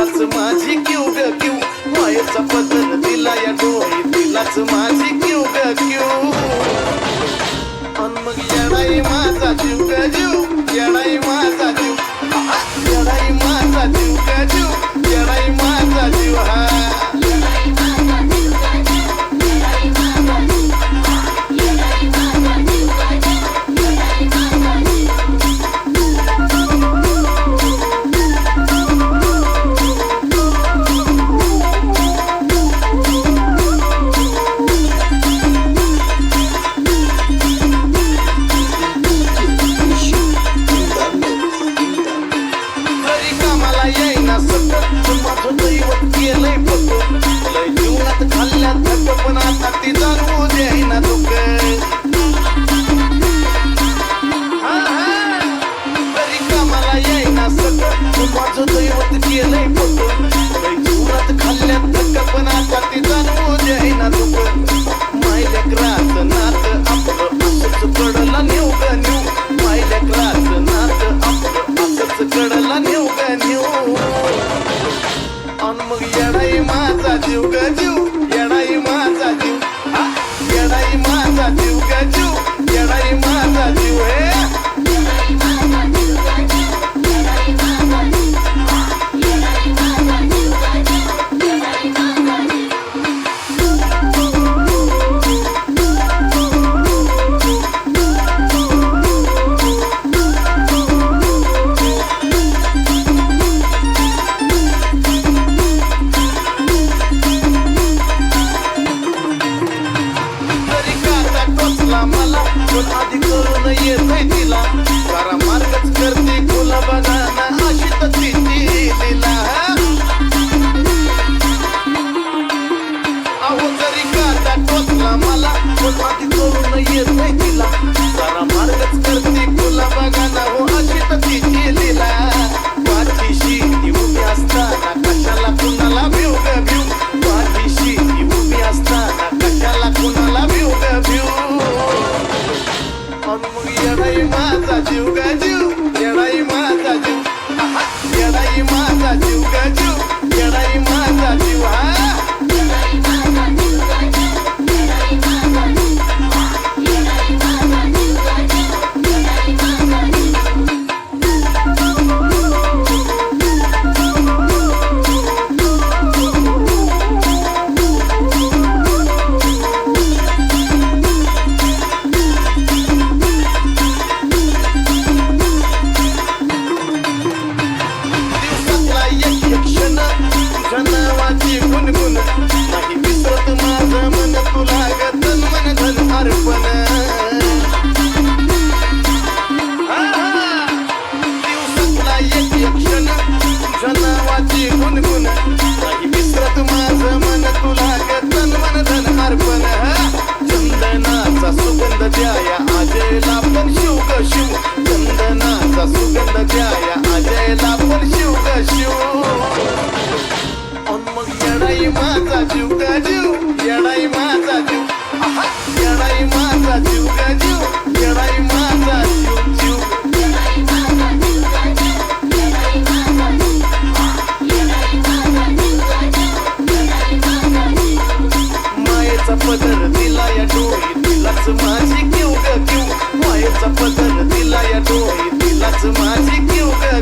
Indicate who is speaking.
Speaker 1: तिलाच माझी क्यू ग क्यू. मायेचा पदर दिला या डोळी तिलाच माझी क्यू ग क्यू. मग येडाई माझा जीव ग जीव? माझा जीव. येडाई माझा जीव? जीवनात खाल्ल्या पण देईना दुःख तरी कामाला येईना सतत पण माझं दैवत केलंय पकड पण आता देईना दुःख मायल्या ग्रास नात आपलं असंच कडला नेऊ Hey, मग येणाई माझा जीव ग जीव सुगंध द्याया पण शिव ग शिव. चंदनाचा सुगंध द्याया. आजयला पण शिव ग शिव. मग येणाई माझा जीव ग जीव. येणाई माझा जीव. येणाई माझा जीव ग जीव. येणाई माझा जीव जीव. मायेचा पदर दिला या डोळी तिलाच माझी क्यू ग क्यू मायेचा पदर दिला या डोळी तिलाच माझी क्यू ग